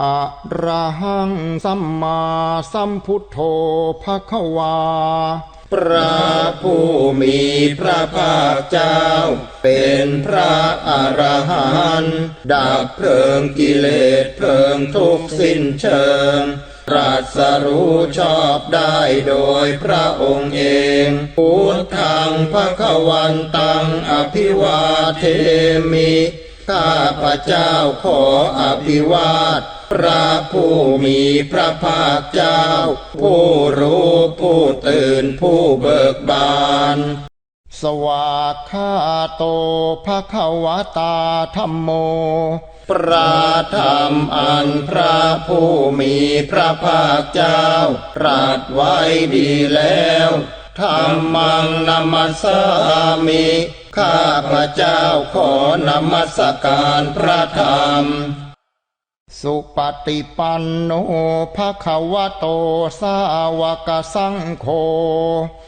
อะระหังสัมมาสัมพุทโธภะคะวา พระผู้มีพระภาคเจ้า เป็นพระอรหันต์ดับเพลิงกิเลสเพลิงทุกข์สิ้นเชิงตรัสรู้ชอบได้โดยพระองค์เอง พุทธังพระขวันตังอภิวาเทมิ ข้าพระเจ้าขออภิวาท พระผู้มีพระภาคเจ้า ผู้รู้ผู้ตื่นผู้เบิกบาน สวากขาโตภะคะวะตาธัมโม พระธรรมอันพระผู้มีพระภาคเจ้าตรัสไว้ดีแล้วธรรมังนมัสสามิข้าพระเจ้าขอนมัสการพระธรรม สุปฏิปันโนภะคะวะโตสาวกสังโฆ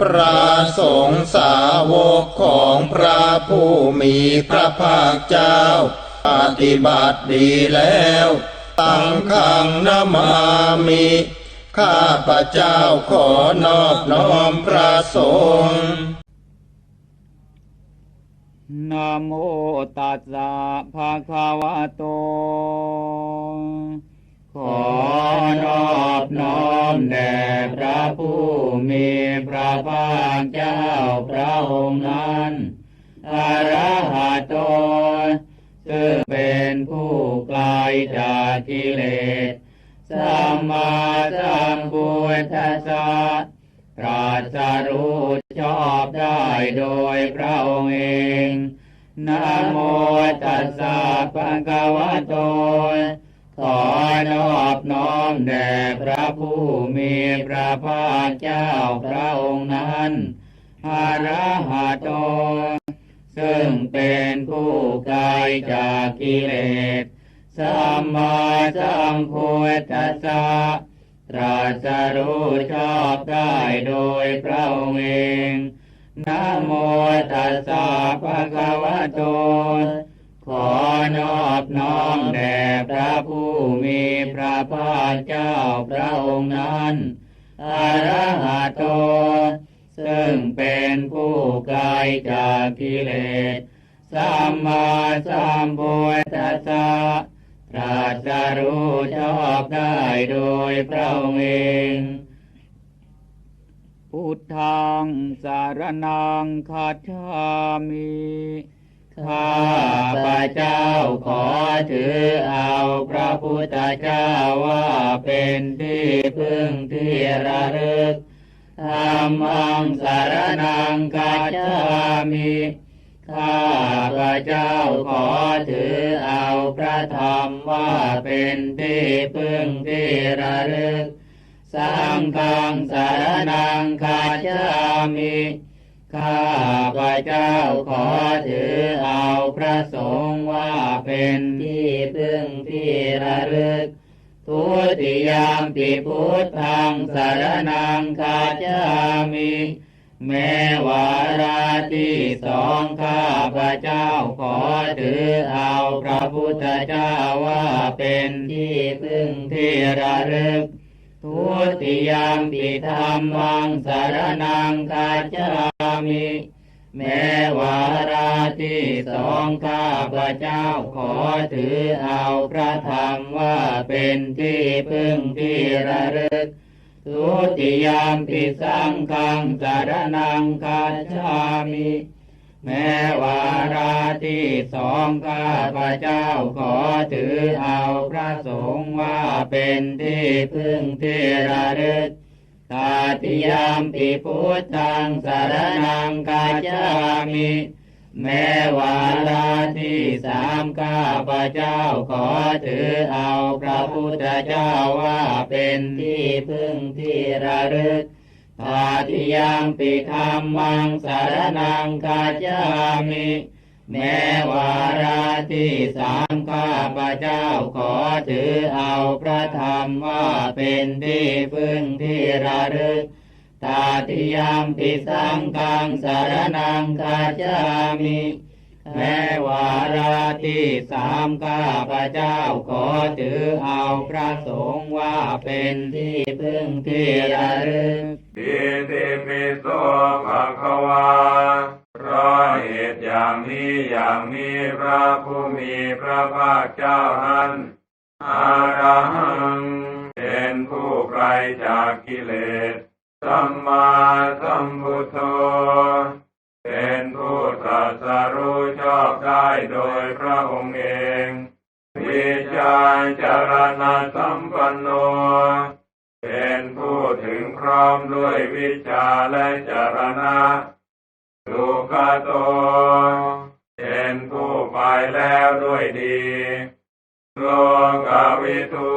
พระสงฆ์สาวกของพระผู้มีพระภาคเจ้า ปฏิบัติดีแล้ว ตั้งขังนามามิข้าพระเจ้าขอนอบน้อมพระสงฆ์ นะโมตัสสะภะคะวะโต ขอนอบน้อมแด่พระผู้มีพระภาคเจ้าพระองค์นั้นอรหัตโตซึ่งเป็นผู้ไกลจากกิเลสสัมมาสัมพุทธัสสะ ตรัสรู้ชอบได้โดยพระองค์เองนะโมตัสสะภะคะวะโตขอนอบน้อมแด่พระผู้มีพระภาคเจ้าพระองค์นั้นอาระหะโต ซึ่งเป็นผู้ไกลจากกิเลส สัมมาสัมพุทธัสสะ ตรัสรู้ชอบได้โดยพระองค์เองนะโมตัสสะภะคะวะโต ขอนอบน้อมแด่พระผู้มีพระภาคเจ้าพระองค์นั้นอระหะโต ซึ่งเป็นผู้ไกลจากกิเลส สัมมาสัมพุทธัสสะ ตรัสรู้ชอบได้โดยพระองค์เอง พุทธังสารนังคัจฉามิข้าพระเจ้าขอถือเอาพระพุทธเจ้าว่าเป็นที่พึ่งที่ระลึกธรรมังสารนังคัจฉามิ ข้าพระเจ้าขอถือเอาพระธรรมว่าเป็นที่พึ่งที่ระลึกสังฆังสารนังคาจามิข้าพระเจ้าขอถือเอาพระสงฆ์ว่าเป็นที่พึ่งที่ระลึก ทุติยามปิพุทธังสารนังคาจามิ แม้วาระที่สองข้าพระเจ้าขอถือเอาพระพุทธเจ้าว่าเป็นที่พึ่งที่ระลึก ทุติยามปิธรรมังสารนังคาจามิแม้วาระที่สองข้าพระเจ้าขอถือเอาพระธรรมว่าเป็นที่พึ่งที่ระลึก ทุติยามปิสังฆังสารนังคาจามิ แม้วาระที่สองข้าพระเจ้าขอถือเอาพระสงฆ์ว่าเป็นที่พึ่งที่ระลึกตาติยามปิพุทธังสารนังคาจามิ แม้วาระที่ สามข้าพระเจ้าขอถือเอาพระพุทธเจ้าว่าเป็นที่พึ่งที่ระลึกตาติยามปิธรรมังสารนังคาจามิ แม้วาระที่สามข้าพระเจ้าขอถือเอาพระธรรมว่าเป็นที่พึ่งที่ระลึกตาติยามปิสังฆังสารนังคาจามิ และวาระที่สามข้าพระเจ้าขอถือเอาพระสงฆ์ว่าเป็นที่พึ่งที่ระลึกอิติปิโสภะคะวาเพราะเหตุอย่างนี้อย่างนี้พระผู้มีพระภาคเจ้านั้นอารหังเป็นผู้ไกลจากกิเลสสัมมาสัมพุทโธ เป็นผู้ตรัสรู้ชอบได้โดยพระองค์เอง วิจารจารณสัมปันโน เป็นผู้ถึงพร้อมด้วยวิชาและจารณะสุขโต เป็นผู้ไปแล้วด้วยดีโลกาวิทู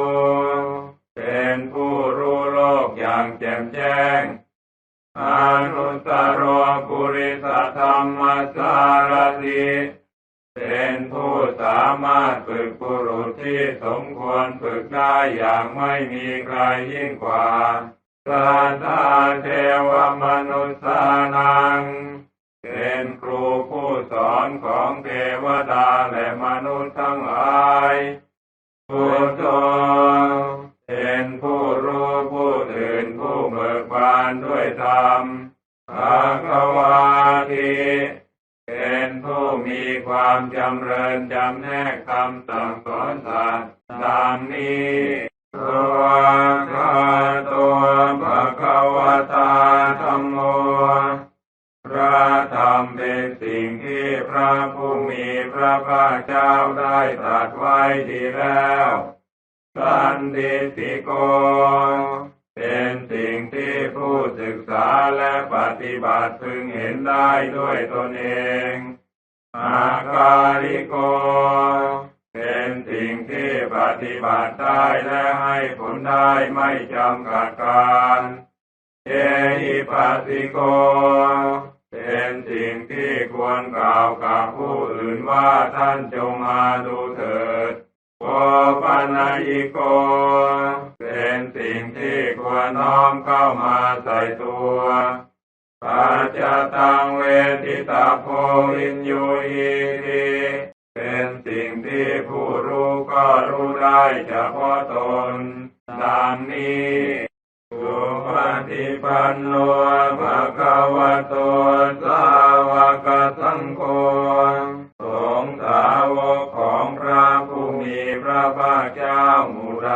เป็นผู้รู้โลกอย่างแจ่มแจ้ง อนุตตรปุริสธรรมสารติเป็นผู้สามารถฝึกบุรุษที่สมควรฝึกได้อย่างไม่มีใครยิ่งกว่าสัทธาเทวมนุษยานัง เป็นครูผู้สอนของเทวดาและมนุษย์ท ธรรมภาควาทีเป็นผู้มีความจำเริญจำแนกคำสั่งสอนสัตว์ดังนี้ตัวคาตัวภะคะวตาธรรมโมพระธรรมเป็นสิ่งที่พระผู้มีพระภาคเจ้าได้ตรัสไว้ดีแล้ว สันติสิโกเป็น สิ่งที่ผู้ศึกษาและปฏิบัติพึงเห็นได้ด้วยตนเองอาการิโก เป็นสิ่งที่ปฏิบัติได้และให้ผลได้ไม่จำกัดการเอหิปัสสิโก เป็นสิ่งที่ควรกล่าวกับผู้อื่นว่าท่านจงมาดูเถิด โอปัญญิโก เป็นสิ่งที่ควรน้อมเข้ามาใส่ตัวปัจจตังเวทิตาโพวินยูหิติเป็นสิ่งที่ผู้รู้ก็รู้ได้เฉพาะตนดังนี้สุปฏิปันโนภะคะวะโตสาวกสังโฆ เจ้าหมู่ใด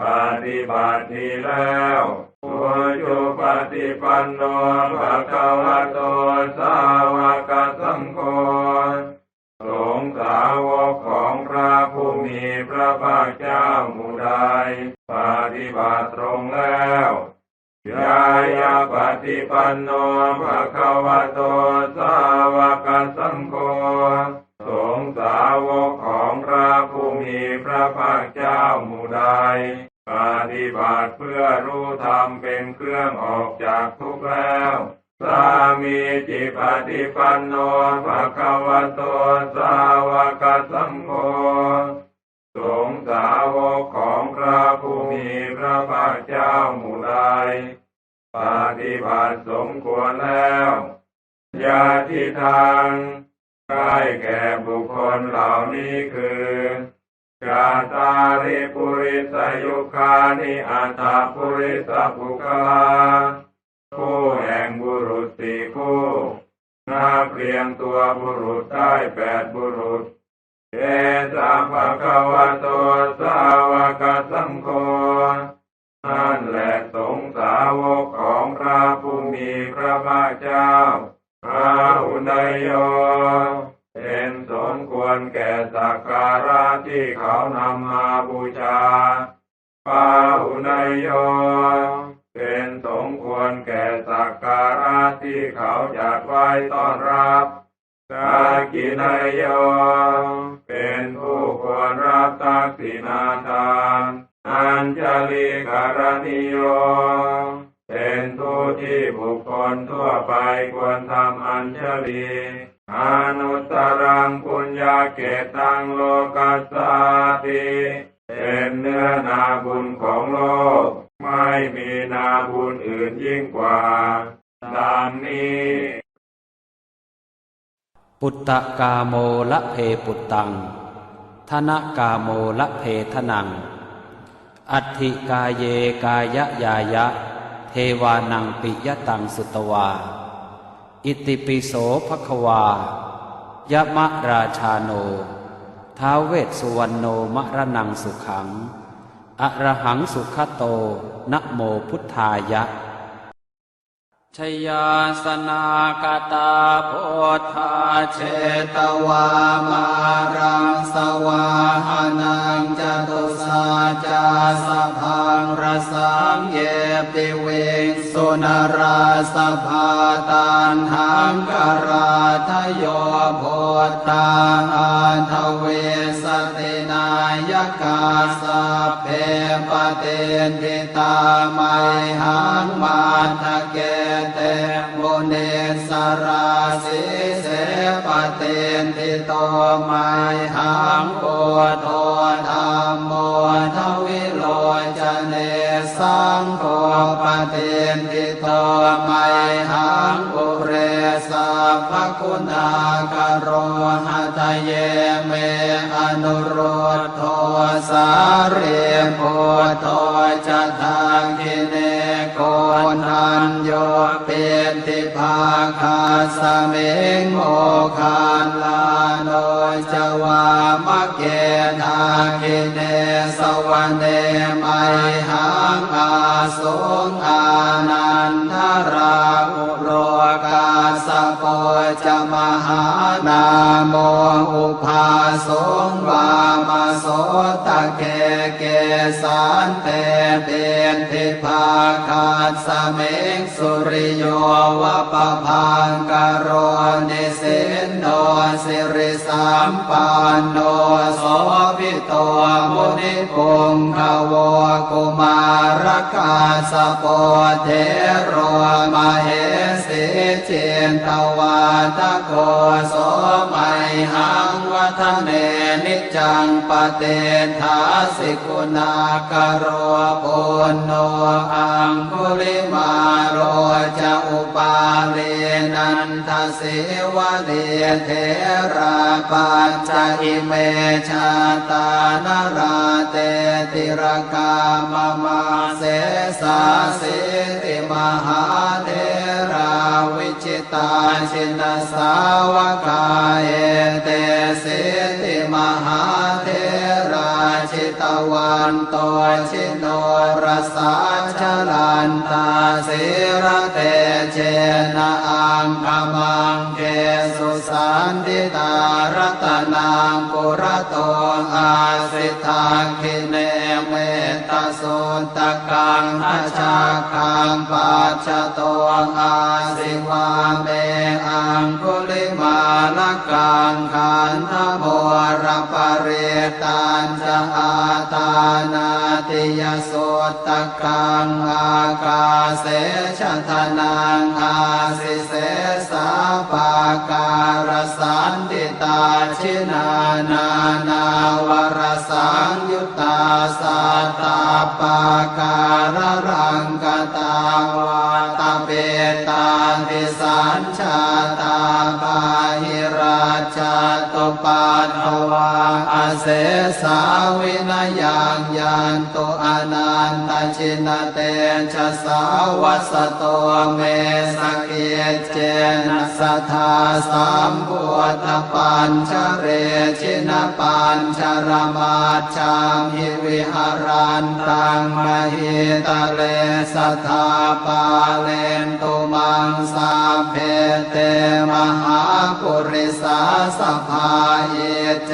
ปฏิบัติดีแล้วปุจุปฏิปันโนภะคะวะโตสาวกสังโฆสงสาวกของพระผู้มีพระภาคเจ้าหมู่ใดปฏิบัติตรงแล้วยายาปฏิปันโนภะคะวะโตสาวกสังโฆสงสาวกของ พระผู้มีพระภาคเจ้าหมู่ใดปฏิบัติเพื่อรู้ธรรมเป็นเครื่องออกจากทุกข์แล้วสามีจิปฏิปันโนภะคะวะโตสาวกสังโฆสงสาวกของพระผู้มีพระภาคเจ้าหมู่ใดปฏิบัติสมควรแล้ว ยาทิทาง ได้แก่บุคคลเหล่านี้คือกาตาริปุริสยุคานิอัตตาปุริสปุคลาคู่แห่งบุรุษสี่คู่นับเรียงตัวบุรุษได้แปดบุรุษเอสาภะคะวะโตสาวกสังโฆนั่นแหละสงสาวกของพระผู้มีพระภาคเจ้าพระอุนยโย รแก่สักการะที่เขานำมาบูชาพระอุนยโย เป็นสมควรแก่สักการะที่เขาจัดไว้ต้อนรับกากินายโย เป็นผู้ควรรับทักษิณาทานอัญชลีการณิโย เป็นผู้ที่บุคคลทั่วไปควรทำอัญชลี อนุตรังปุญญาเกตังโลกัสสาติเป็นเนื้อนาบุญของโลก ไม่มีนาบุญอื่นยิ่งกว่าดังนี้ ปุตตะกาโมละเพปุตตัง ธนกาโมละเพทนัง อัตถิกาเยกายยายะ เทวานังปิยตังสุตวา อิติปิโสภควายะมะราชาโน ท้าเวสสุวรรณโนมะระนังสุขังอะระหังสุขโตนะโมพุทธายะชยาสนากตาโพธาเชตวามารังสวาหานังจตุสาจาสะพังร สังเยปิเวงสุนราสภาตันหังกราทโยโพธาอันทเวสตินายกาสะเพปเตนทิตาไมหังมาทะเกเตโมเนสราสิเสปเตนทิโตไมหังโพโท โฆปเตนทิโตไมหังอุเรสัพคุณากโรหะตเยเมอนุโรตโทสาเรโพโทจะทาันโยเป็นติภาคาสเมงโมคาลาโนจวามะเกนากิเนสวันเนไมหังอาสงอานันทรา มหานาโมอุภาสงวามาโสตะเกเกสานเตเป็นทิภาคาสเมงสุริโยวะปะพังกโรนิสินโนสิริสัมปันโนโสภิโตมุนิปุงขวกุมารกาสโปเทโรมาเห ตวาตะโกโสไมหังวัฒเนนิจังปเตทาสิกุณากโรปุณโนอังคุลิมาโรจะอุปาเลนันทสิวะเลเทราปัญจอิเมชาตานราเตติรกามมาเสสาสิติมหาเทราวิ ตาชินสาวกาเอเตสิติมหาเทราชิตวันโตชิโนรสาชลันตาสิระเตเจนะอังคมังเกสุสันติตารัตนางปุระโตอาสิทาคิเน สตกังหาชาคังปัจจโตอาสิวาเมอังคุลิาลกังขันธโมรปเรตันจะอาตานาติยโสตกังอากาเสชะทนังอาสิเสสาปาการสันติตาชินานานาวรสังยุตตาสัตตาปาการรังกตาวาตเปตาทิสัญชาตา ปัตถวาอาเสสาวินายางยานตุ อนันตชินเตชะสาวัสโตเมสเกเจนะสทธาสัมพุทธปัญชเรชินปัญชรมาชามิวิหารันตังมหิตะเลสทธาปาเลนตุมังสาเพเตมหาปุริสาสภาเยเจ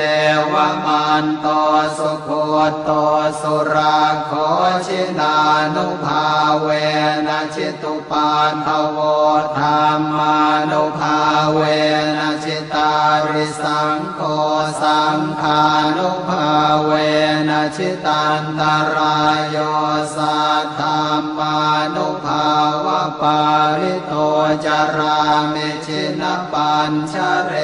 วมันโตสุโคโตสุราโคชินานุภาเวนะชิตุปาทโวธรรมานุภาเวนะชิตาริสังโฆสังฆานุภาเวนะชิตันตรายโยสัทธามานุภาวะปาริโตจารามิชินปัญชเร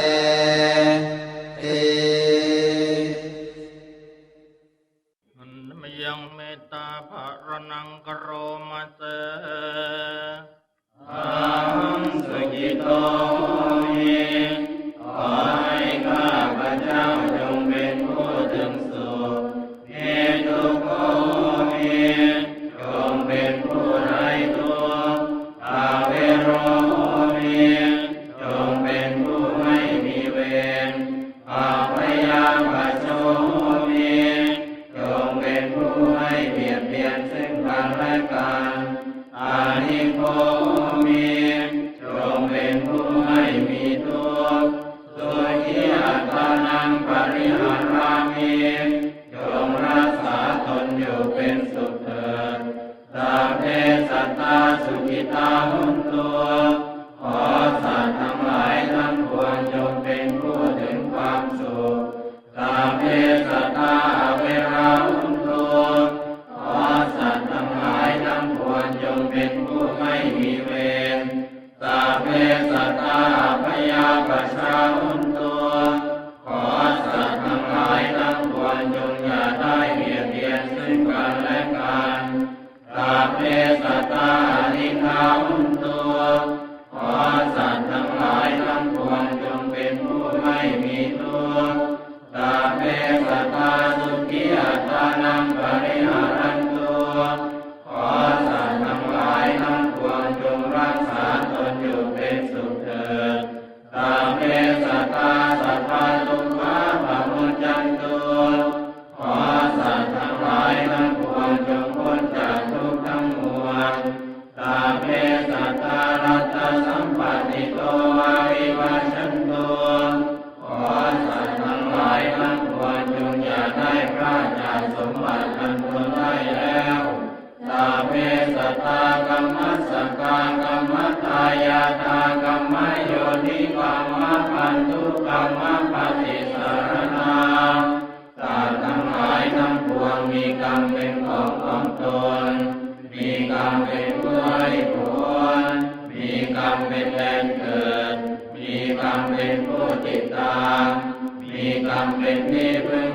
เมตตา เป็นผู้ติดตาม มีกรรมเป็นที่พึ่ง